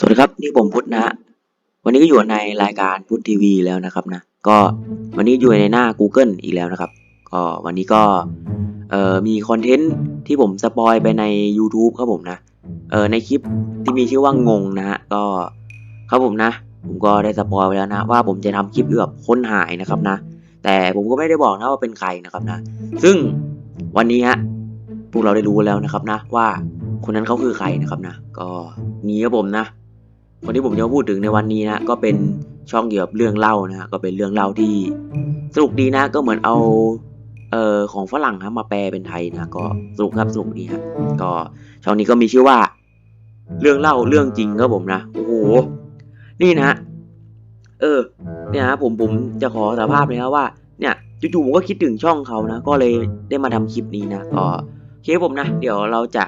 สวัสดีครับนี่ผมพุทธนะวันนี้ก็อยู่ในรายการพุทธทีวีแล้วนะครับนะก็วันนี้อยู่ในหน้า Google อีกแล้วนะครับ ก็วันนี้ก็เอ่อมีคอนเทนต์ที่ผมสปอยไปใน YouTube ครับผมนะเอ่อในคลิปที่มีชื่อว่างงนะฮะก็ครับผมนะ ผมก็ได้สปอยไปแล้วนะว่าผมจะทำคลิปเกี่ยวกับค้นหายนะครับนะ แต่ผมก็ไม่ได้บอกนะว่าเป็นใครนะครับนะ ซึ่งวันนี้ฮะพวกเราได้รู้แล้วนะครับนะว่าคนนั้นเขาคือใครนะครับนะ ก็นี่ครับผมนะ คนที่ผมจะมาพูดถึงในวันนี้นะก็เป็นช่องเกี่ยวกับเรื่องเล่านะก็เป็นเรื่องเล่าที่สนุกดีนะก็เหมือนเอาเอ่อของฝรั่งครับมาแปลเป็นไทยนะก็สนุกครับสนุกดีครับก็ช่องนี้ก็มีชื่อว่า เรื่องเล่าเรื่องจริงครับผมนะโอ้โหนี่นะเออ เนี่ยนะผมผมจะขอสารภาพเลยนะว่าเนี่ยจู่ๆผมก็คิดถึงช่องเขานะ ก็เลยได้มาทำคลิปนี้นะก็โอเคผมนะ เดี๋ยวเราจะ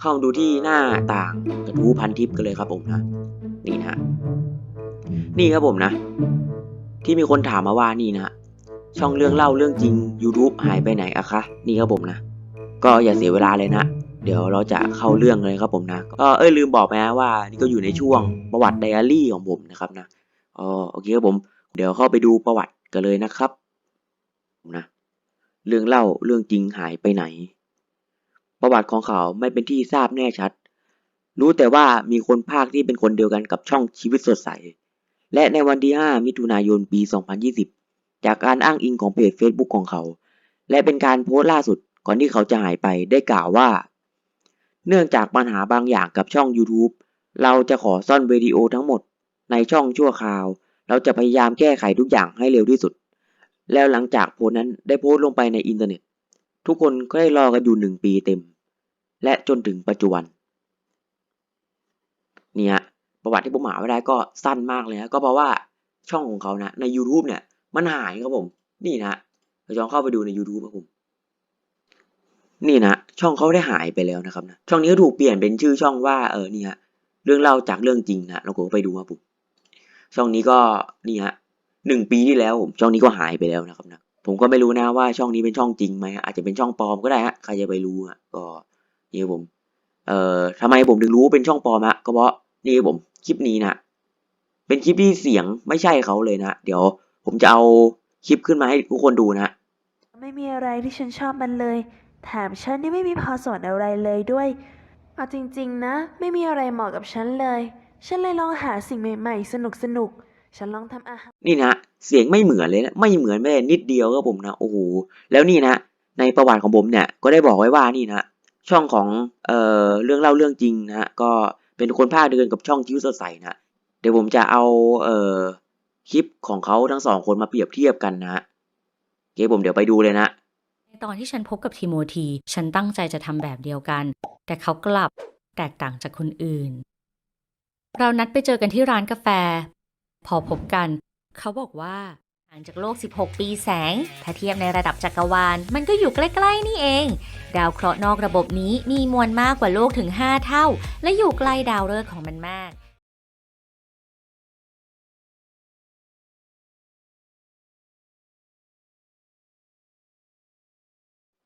เข้ามาดูที่หน้าต่างกระทู้พันทิปกันเลยครับผมนะนี่นะนี่ครับผมนะ ที่มีคนถามมาว่านี่นะฮะช่องเรื่องเล่าเรื่องจริง YouTube หายไปไหนอะคะนี่ครับผมนะ ก็อย่าเสียเวลาเลยนะ เดี๋ยวเราจะเข้าเรื่องเลยครับผมนะก็เอ้ยลืมบอกไปนะว่า นี่ก็อยู่ในช่วงประวัติไดอารี่ของผมนะครับนะอ๋อโอเคครับผม เดี๋ยวเข้าไปดูประวัติกันเลยนะครับนะเรื่องเล่าเรื่องจริงหายไปไหน ประวัติของเขาไม่เป็นที่ทราบแน่ชัด รู้แต่ว่ามีคนภาคที่เป็นคนเดียวกันกับช่องชีวิตสดใส และในวันที่ 5 มิถุนายนปี 2020 จากการอ้างอิงของเพจ Facebook ของเขา และเป็นการโพสต์ล่าสุดก่อนที่เขาจะหายไปได้กล่าวว่า เนื่องจากปัญหาบางอย่างกับช่อง YouTube เราจะขอซ่อนวิดีโอทั้งหมดในช่องชั่วคราว เราจะพยายามแก้ไขทุกอย่างให้เร็วที่สุด แล้วหลังจากโพสต์นั้นได้โพสต์ลงไปในอินเทอร์เน็ต ทุกคนก็ได้รอกันอยู่หนึ่งปีเต็ม และจนถึงปัจจุบัน เนี่ยประวัติที่ผมหาไว้ได้ก็สั้นมากเลยนะก็เพราะว่าช่องของเขานะใน YouTube เนี่ย มันหายครับผม นี่นะเราลองเข้าไปดูใน YouTube ครับผม นี่นะช่องเขาได้หายไปแล้วนะครับนะช่องนี้ก็ถูกเปลี่ยนเป็นชื่อช่องว่าเออนี่ฮะเรื่องเล่าจากเรื่องจริงนะเราก็ไปดูครับผมช่องนี้ก็นี่ฮะหนึ่งปีที่แล้วผมช่องนี้ก็หายไปแล้วนะครับนะ ผมก็ไม่รู้นะว่าช่องนี้เป็นช่องจริงไหมอาจจะเป็นช่องปลอมก็ได้ฮะใครจะไปรู้ฮะก็นี่ผม เอ่อทำไมผมถึงรู้เป็นช่องปลอมฮะก็เพราะนี่ผมคลิปนี้นะเป็นคลิปที่เสียงไม่ใช่เขาเลยนะเดี๋ยว ผมจะเอาคลิปขึ้นมาให้ทุกคนดูนะไม่มีอะไรที่ฉันชอบมันเลย แถมฉันนี่ไม่มีพรสวรรค์อะไรเลยด้วยเอาจริง ๆ นะ ไม่มีอะไรเหมาะกับฉันเลย ฉันเลยลองหาสิ่งใหม่ ๆ สนุกๆ ฉันลองทำอาหารนี่นะเสียงไม่เหมือนเลยนะไม่เหมือนแม้แต่นิดเดียวครับผมนะโอ้โหแล้วนี่นะ ในประวัติของผมเนี่ยก็ได้บอกไว้ว่านี่นะช่องของเอ่อเรื่องเล่าเรื่องจริงนะฮะก็เป็นคนภาคเดียวกันกับช่องคิ้วสดใสนะเดี๋ยวผมจะเอาเอ่อคลิปของเขาทั้งสองคนมาเปรียบเทียบกันนะฮะโอเคผมเดี๋ยวไปดูเลยนะในตอนที่ฉันพบกับทิโมธีฉันตั้งใจจะทำแบบเดียวกัน แต่เขากลับแตกต่างจากคนอื่น เรานัดไปเจอกันที่ร้านกาแฟ พอพบกัน เขาบอกว่าห่างจากโลก 16 ปีแสง ถ้าเทียบในระดับจักรวาล มันก็อยู่ใกล้ ๆ นี่เอง ดาวเคราะห์นอกระบบนี้มีมวลมากกว่าโลกถึง 5 เท่า และอยู่ใกล้ดาวฤกษ์ของมันมาก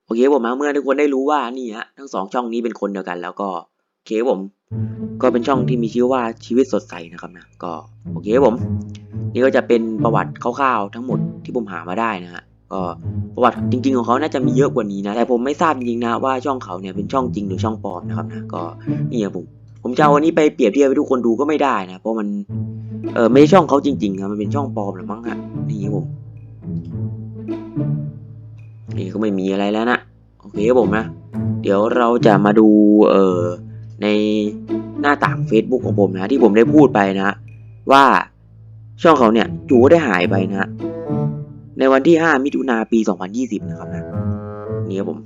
โอเคผมนะเมื่อทุกคนได้รู้ว่านี่ฮะทั้งสองช่องนี้เป็นคนเดียวกัน แล้วก็ เคผม ก็เป็นช่องที่มีชื่อว่าชีวิตสดใสนะครับนะ ก็โอเคผม นี่ก็จะเป็นประวัติคร่าวๆทั้งหมดที่ผมหามาได้นะฮะ ก็ประวัติจริง ๆ ของเขาน่าจะมีเยอะกว่านี้นะ แต่ผมไม่ทราบจริงๆนะว่าช่องเขาเนี่ยเป็นช่องจริงหรือช่องปลอมนะครับนะ ก็นี่ครับผมผมจะเอาอันนี้ไปเปรียบเทียบให้ทุกคนดูก็ไม่ได้นะ เพราะมัน เออไม่ใช่ช่องเขาจริงๆครับมันเป็นช่องปลอมหรือมั้งฮะนี่ครับผมนี่ก็ไม่มีอะไรแล้วนะโอเคครับผมนะ เดี๋ยวเราจะมาดูเอ่อ ในหน้าต่าง Facebook ของผมนะ ที่ผมได้พูดไปนะ ว่าช่องเขาเนี่ยจูได้หายไปนะในวันที่ 5 มิถุนาปี 2020 นะครับนะนี่ครับผม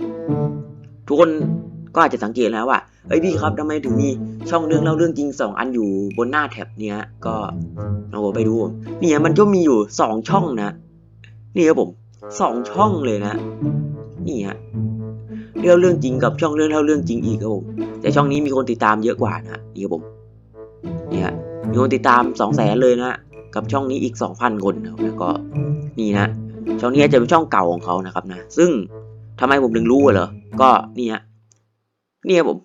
ทุกคนก็อาจจะสังเกตแล้วว่าเอ้ยพี่ครับทำไมถึงมีช่องเรื่องเล่าเรื่องจริง 2 อันอยู่บนหน้าแท็บเนี้ยก็เราไปดูผมนี่ยมันก็มีอยู่ 2 ช่องนะ นี่ครับผมสองช่องเลยนะ นี่ฮะเรื่องเรื่องจริงกับช่องเรื่องเล่าเรื่องจริงอีกครับผม แต่ช่องนี้มีคนติดตามเยอะกว่านะนี่ครับผมนี่ฮะมีคนติดตามสองแสนเลยนะกับช่องนี้อีกสองพันคนนะครับแล้วก็นี่นะช่องนี้จะเป็นช่องเก่าของเขานะครับนะ ซึ่งทำไมผมถึงรู้อะเหรอ ก็นี่ฮะนี่ครับผม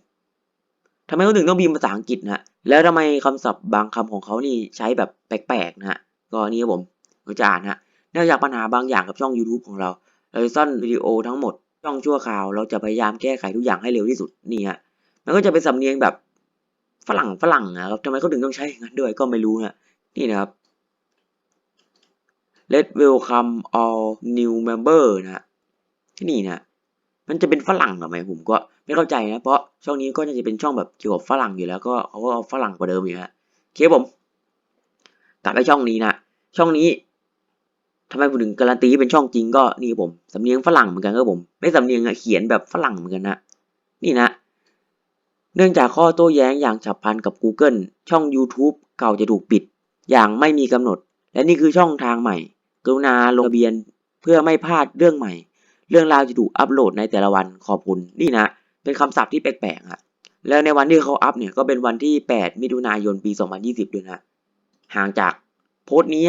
ทำไมเขาถึงต้องพิมพ์ภาษาอังกฤษนะแล้วทำไมคำศัพท์บางคำของเขานี่ใช้แบบแปลกๆนะฮะก็นี่ครับผมเราจะอ่านฮะเนื่องจากปัญหาบางอย่างกับช่อง YouTube ของเราเราจะซ่อนวิดีโอทั้งหมดช่องชั่วคราว เราจะพยายามแก้ไขทุกอย่างให้เร็วที่สุดนี่ฮะ มันก็จะเป็นสำเนียงแบบฝรั่งฝรั่งนะครับทำไมเขาถึงต้องใช้งั้นด้วยก็ไม่รู้นะนี่นะครับ Let welcome all new member นะฮะที่นี่นะมันจะเป็นฝรั่งหรือไม่ผมก็ไม่เข้าใจนะเพราะช่องนี้ก็จะเป็นช่องแบบเกี่ยวกับฝรั่งอยู่แล้วก็เขาก็เอาฝรั่งกว่าเดิมอยู่ฮะโอเคผมกลับไปช่องนี้นะช่องนี้ทำไมผมถึงการันตีเป็นช่องจริงก็นี่ครับผมสำเนียงฝรั่งเหมือนกันครับผม ไม่สำเนียงอะเขียนแบบฝรั่งเหมือนกันนะนี่นะ เนื่องจากข้อโต้แย้งอย่างฉับพลันกับ Google ช่อง YouTube เก่าจะถูกปิด อย่างไม่มีกำหนด และนี่คือช่องทางใหม่ กรุณาลงทะเบียนเพื่อไม่พลาดเรื่องใหม่ เรื่องราวจะถูกอัปโหลดในแต่ละวันขอบคุณนี่นะ เป็นคำศัพท์ที่แปลกๆอะแล้วในวันที่เขาอัพเนี่ยก็เป็นวันที่ 8 มิถุนายนปี 2020 ด้วยนะห่างจากโพสต์นี้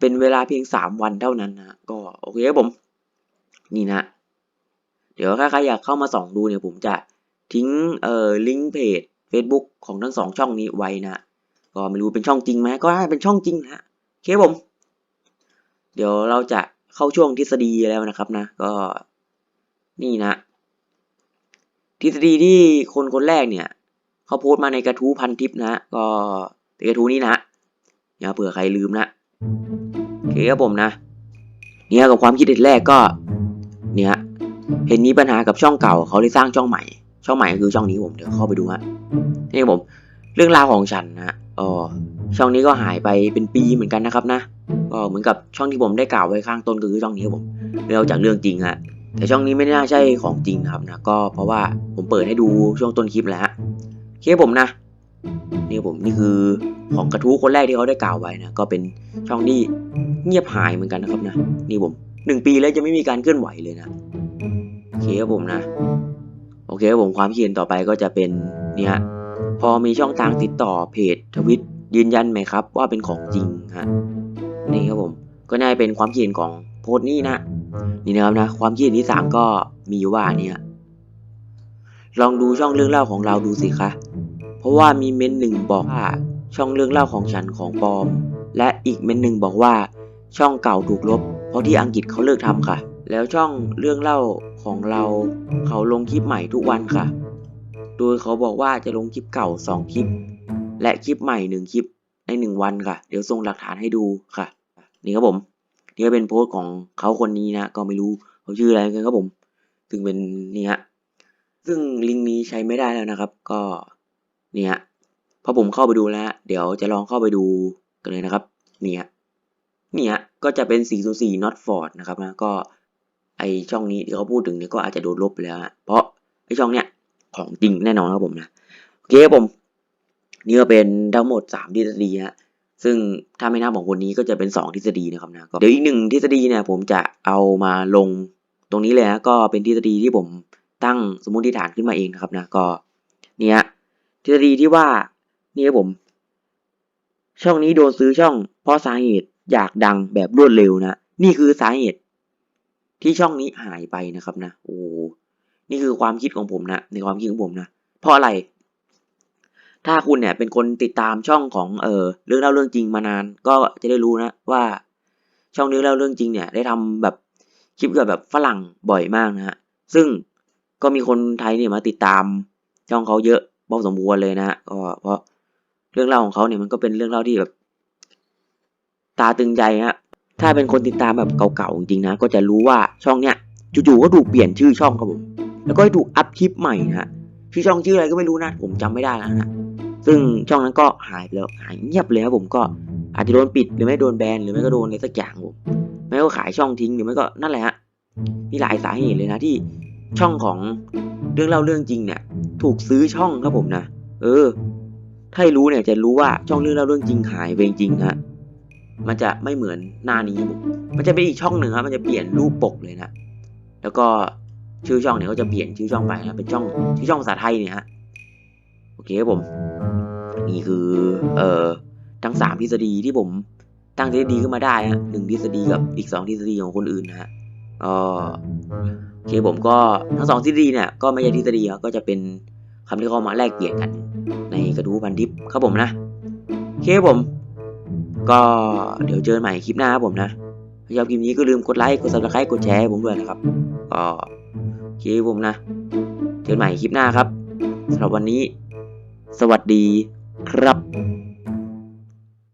เป็นเวลาเพียง 3 วันเท่านั้นนะก็โอเคครับผม นี่นะ เดี๋ยวถ้าใครอยากเข้ามาส่องดูเนี่ยผมจะ ทิ้งเอ่อลิงก์เพจ Facebook ของทั้งสองช่องนี้ไว้นะก็ไม่รู้เป็นช่องจริงไหมก็น่าเป็นช่องจริงนะโอเคบผม เดี๋ยวเราจะเข้าช่วงทฤษฎีแล้วนะครับนะ ก็นี่นะ ทฤษฎีที่คนคนแรกเนี่ยเขาโพสต์มาในกระทู้พันทิปนะก็เป็นกระทู้นี้นะอย่าเผื่อใครลืมนะโอเคครับผมนะ เนี่ยกับความคิดเห็นแรกก็ เนี่ยเห็นมีปัญหากับช่องเก่าเขาเลยสร้างช่องใหม่ ช่องใหม่ก็คือช่องนี้ผมเดี๋ยวเข้าไปดูฮะนี่ครับผมเรื่องราวของฉันนะอ๋อช่องนี้ก็หายไปเป็นปีเหมือนกันนะครับนะก็เหมือนกับช่องที่ผมได้กล่าวไว้ข้างต้นก็คือช่องนี้ครับผมเรื่องจากเรื่องจริงฮะแต่ช่องนี้ไม่น่าใช่ของจริงนะครับนะก็เพราะว่าผมเปิดให้ดูช่วงต้นคลิปแล้วฮะโอเคผมนะนี่ครับผมนี่คือของกระทู้คนแรกที่เขาได้กล่าวไว้นะก็เป็นช่องที่เงียบหายเหมือนกันนะครับนะนี่ผมหนึ่งปีแล้วจะไม่มีการเคลื่อนไหวเลยนะโอเคครับผมนะ โอเคครับผมความคิดเห็นต่อไปก็จะเป็นเนี่ยพอมีช่องทางติดต่อเพจทวิตยืนยันไหมครับ ว่าเป็นของจริงฮะนี่ครับผมก็น่าจะเป็นความคิดเห็นของโพสต์นี้นะนี่นะครับนะความคิดเห็นที่สามก็มีอยู่ว่าเนี่ยลองดูช่องเรื่องเล่าของเราดูสิคะเพราะว่ามีเมนหนึ่งบอกว่าช่องเรื่องเล่าของฉันของปลอม และอีกเมนหนึ่งบอกว่าช่องเก่าถูกลบ เพราะที่อังกฤษเขาเลิกทำค่ะ แล้วช่องเรื่องเล่า ของเราเขาลงคลิปใหม่ทุกวันค่ะ โดยเขาบอกว่าจะลงคลิปเก่าสองคลิป และคลิปใหม่หนึ่งคลิปในหนึ่งวันค่ะ เดี๋ยวส่งหลักฐานให้ดูค่ะ นี่ครับผม นี่ก็เป็นโพสต์ของเขาคนนี้นะ ก็ไม่รู้เขาชื่ออะไรกันครับผมซึ่งเป็นนี่ฮะ ซึ่งลิงก์นี้ใช้ไม่ได้แล้วนะครับ ก็นี่ฮะพอผมเข้าไปดูแล้ว เดี๋ยวจะลองเข้าไปดูกันเลยนะครับ นี่ฮะนี่ฮะก็จะเป็น 404 not ford นะครับนะ ก็ ไอช่องนี้ที่เขาพูดถึงเนี่ยก็อาจจะโดนลบไปแล้วฮะเพราะไอช่องเนี้ยของจริงแน่นอนครับผมนะโอเคครับผมนี่ก็เป็นทั้งหมด3ทฤษฎีฮะซึ่งถ้าไม่นับของคนนี้ก็จะเป็น 2 ทฤษฎีนะครับนะเดี๋ยวอีกหนึ่งทฤษฎีเนี่ยผมจะเอามาลงตรงนี้เลยนะก็เป็นทฤษฎีที่ผมตั้งสมมติฐานขึ้นมาเองนะครับนะก็เนี่ยทฤษฎีที่ว่านี่ครับผม ช่องนี้โดนซื้อช่องเพราะสาเหตุอยากดังแบบรวดเร็วนะนี่คือสาเหตุ ที่ช่องนี้หายไปนะครับนะโอ้นี่คือความคิดของผมนะในความคิดของผมนะเพราะอะไร ถ้าคุณเนี่ยเป็นคนติดตามช่องของเออเรื่องเล่าเรื่องจริงมานาน ก็จะได้รู้นะว่าช่องเรื่องเล่าเรื่องจริงเนี่ย ได้ทำแบบคลิปเกี่ยวกับแบบฝรั่งบ่อยมากนะฮะซึ่งก็มีคนไทยเนี่ยมาติดตามช่องเขาเยอะพอสมควรเลยนะฮะก็เพราะเรื่องเล่าของเขาเนี่ยมันก็เป็นเรื่องเล่าที่แบบตาตึงใจฮะ ถ้าเป็นคนติดตามแบบเก่าๆจริงๆนะก็จะรู้ว่าช่องเนี้ยจู่ๆก็ถูกเปลี่ยนชื่อช่องครับผมแล้วก็ถูกอัพคลิปใหม่นะฮะชื่อช่องชื่ออะไรก็ไม่รู้นะผมจำไม่ได้แล้วนะซึ่งช่องนั้นก็หายไปแล้วหายเงียบเลยครับผมก็อาจจะโดนปิดหรือไม่โดนแบนหรือไม่ก็โดนอะไรสักอย่างผมไม่ก็ขายช่องทิ้งหรือไม่ก็นั่นแหละฮะมีหลายสาเหตุเลยนะที่ช่องของเรื่องเล่าเรื่องจริงเนี่ย ถูกซื้อช่องครับผมนะเออ ถ้ารู้เนี่ยจะรู้ว่าช่องเรื่องเล่าเรื่องจริงหายไปจริงๆนะ มันจะไม่เหมือนหน้านี้ มันจะเป็นอีกช่องหนึ่งครับ มันจะเปลี่ยนรูปปกเลยนะ แล้วก็ชื่อช่องเนี่ยก็จะเปลี่ยนชื่อช่องไปนะ เป็นช่องชื่อช่องภาษาไทยเนี่ยฮะ โอเคครับผม นี่คือ เอ่อ ทั้งสามทฤษฎีที่ผมตั้งทฤษฎีขึ้นมาได้ฮะหนึ่งทฤษฎีกับอีกสองทฤษฎีของคนอื่นนะฮะก็โอเคผมก็ทั้งสองทฤษฎีเนี่ยก็ไม่ใช่ทฤษฎีก็จะเป็นคำที่เขามาแลกเปลี่ยนกัน ในกระทู้พันทิปครับผมนะโอเคผม ก็เดี๋ยวเจอกันใหม่คลิปหน้าครับผมนะถ้าชอบคลิปนี้ก็ลืมกดไลค์กด subscribe กดแชร์ให้ผมด้วยนะครับ ก็คลิปผมนะ เจอกันใหม่คลิปหน้าครับสำหรับวันนี้ สวัสดีครับ